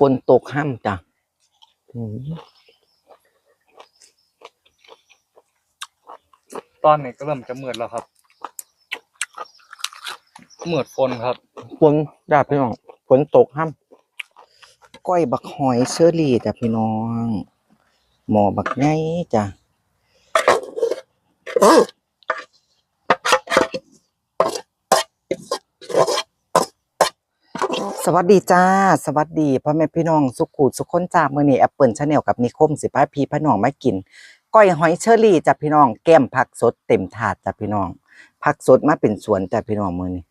ฝนตกห้ำจ้ะอืมตอนนี้ก็เริ่มจะมืดแล้วครับมืดฝนครับฝนจ้ะพี่น้องฝนตกห้ำก้อยบักหอยเชอรี่จ้ะพี่น้อง หมอบักไงจ้ะ สวัสดีจ้า สวัสดีพ่อแม่พี่น้องสุขุสุขคนจ้ามื้อนี้แอปเปิลชาแนลกับนิคมสิพาพี่พี่น้องมากินก้อยหอยเชอรี่จ้ะพี่น้อง แก้มผักสดเต็มถาดจ้ะพี่น้องผักสดมาเป็นสวนจ้ะพี่น้องมื้อนี้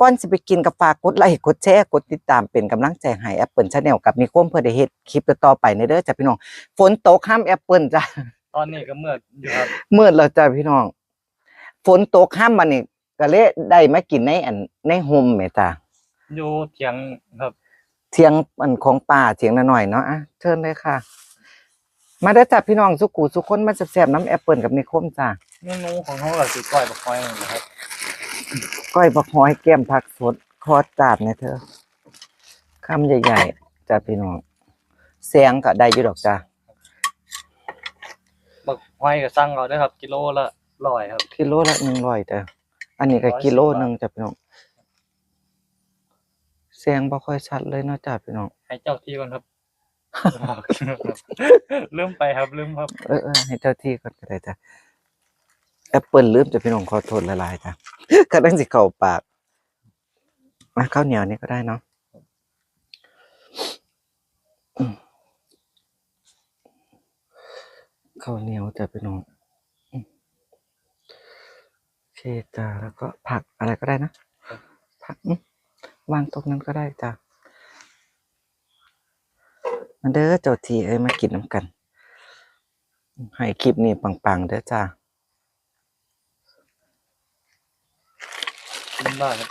ก่อนสิไปกินกับฝากกดไลค์กดแชร์กดติดตามเป็นกำลังใจให้แอปเปิลชาแนลกับนิคมเพื่อได้เฮ็ดคลิปต่อๆไปในเด้อจ้ะพี่น้องฝนตกห้ามแอปเปิลจ้ะตอนนี้ก็มืดอยู่ครับมืดแล้วจ้ะพี่น้อง ฝนตกห้ามมานี่ก็เลยได้มากินในอันในโฮมแม่จ้ะ อยู่เถียงครับเทียงอันของป่าเทียงหน่อยๆเนาะอะเชิญเลยค่ะ มาเด้อจ้ะพี่น้องสุกูสุกคนมาแซ่บๆน้ำแอปเปิลกับนิคมจ้ะเมนูของเขาก็คือก้อยบักหอยนะครับก้อยบักหอยแก้มผักสดคอจาดเนี่ยเธอคำใหญ่ๆจ้ะพี่น้องเสียงก็ได้อยู่ดอกจ้ะบักหอยก็สั่งเอาได้อครับ กิโลละร้อยครับ กิโลละหนึ่งร้อยจ้ะอันนี้ก็110กิโลหนึ่งจ้ะพี่น้อง เสียงบ่ค่อยชัดเลยเนาะจ้ะพี่น้อง ให้เจ้าที่ก่อนครับลืมไปครับลืมครับ เออเออให้เจ้าที่ก่อนก็ได้จ้ะแอปเปิลลืมจ้ะพี่น้องขอโทษละลายๆจ้ะก็ตั้งสิเข้าปากมาข้าวเหนียวนี่ก็ได้เนาะอืมข้าวเหนียวจ้ะพี่น้องอืมโอเคจ้ะแล้วก็ผักอะไรก็ได้นะผักอืม วางตรงนั้นก็ได้จ้ะมาเด้อเจ้าทีเอ้ยมากินน้ำกัน ให้คลิปนี้ปังๆเด้อจ้าลืมได้ครับ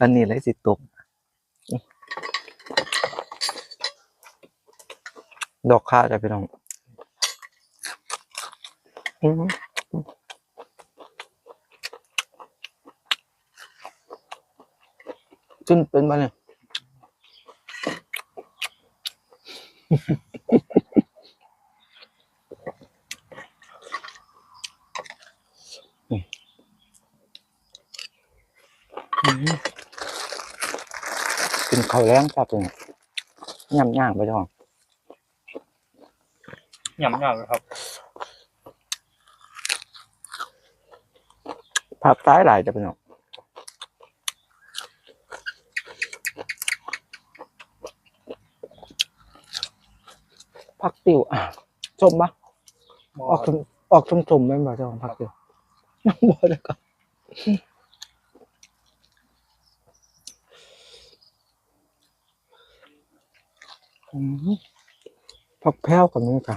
อันนี้เลยสิตกดอกข้าวจะไปลองอื้อ หือจิ้นเป็นมาเนี่ยอื้อหือกินข้าวแรงจ้าเป็นย่ำย่างไปจ้องยำยำเลยครับผักซ้ายหลายจะเป็นหรอกผัก ติวอะชมปะหมอออกชมออกชมชมๆไหมบ่เจ้าของผักติวบ่เลยก็อืมผักแพ้วกับนี้ค่ะ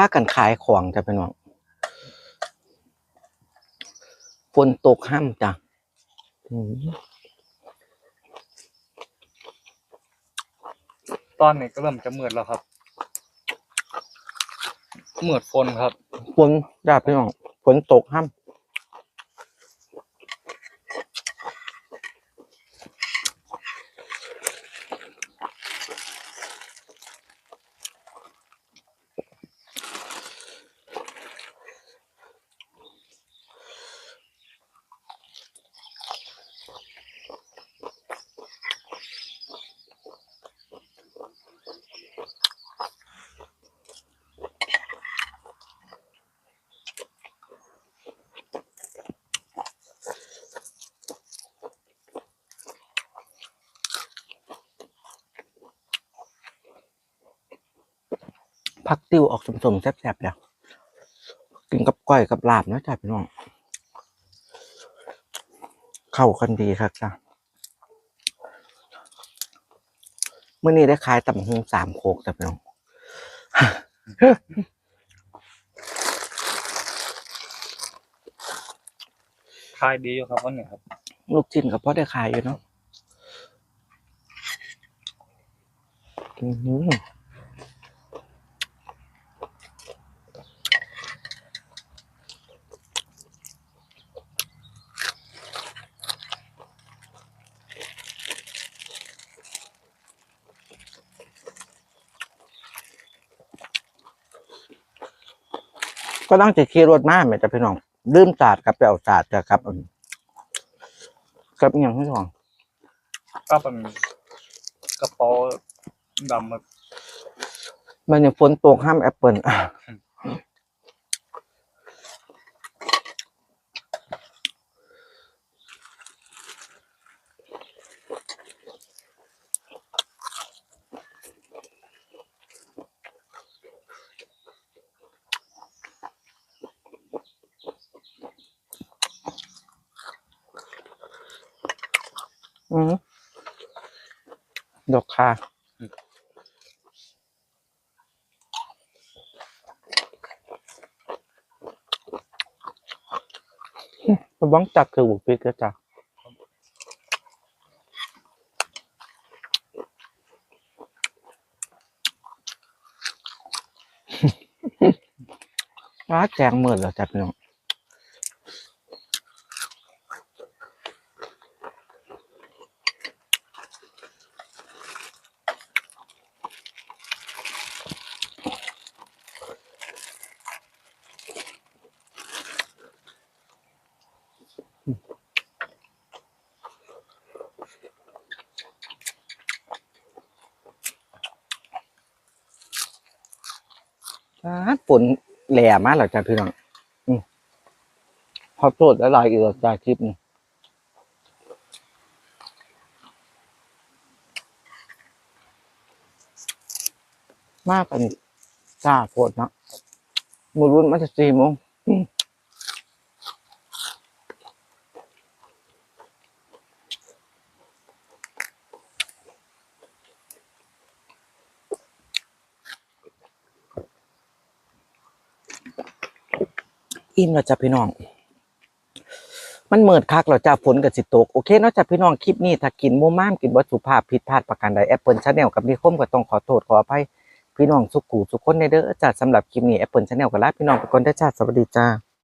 พากันขายของจะเป็นหวังฝนตกห้ำจ้ะอืมตอนนี้ก็เริ่มจะมืดแล้วครับมืดฝนครับฝนจ้ะพี่น้องฝนตกห้ำ พักติ้วออกสมๆแซ่บๆแล้วกินกับก้อยกับลาบนะจ้ะพี่น้อง เข้ากันดีครับจ้ะเมื่อนี้ได้ขายตำหงสามโคกจ้ะพี่น้องคายดีอยู่ครับวันนี้ครับ ลูกชิ้นกับพ่อได้ขายอยู่เนาะอื้อ ก็ต้องจะขี่รถมาแม่จะพี่น้องลืมศาสตร์กับไปเอาศาสตร์จะครับอืมกับอหย่างที่สองก็เป็นกระเป๋าดำแบบมันยังฝนตกห้ามแอปเปิล อืมดอกคามันบ้องจักคือบุกปิกแล้วจ้ะร้าแจงเหมือนแล้วจ้ะพี่น้อง ฝนแหล่มากเหรอจ้ะพี่น้องอืมขอโทษอะไรอีกแล้วจ้ะคลิปนี้มากกันจ้าโพดเนาะมือรุ่นมันจะสี่โมง อิ่มแล้วจ้ะพี่น้อง มันเมิดคักเราจ้าฝนกับสิตก โอเคเนาะจ้ะพี่น้องคลิปนี้ถ้ากินโมม่ามกินวัตถุภาพผิดพลาดประการใดแอปเปิลชาแนลกับนิคมก็ต้องขอโทษขออภัยพี่น้องสุขูสุขคนในเด้อจ้าสำหรับคลิปนี้แอปเปิลชาแนลกับลาพี่น้องไปก่อนเด้อจ้าสวัสดีจ้า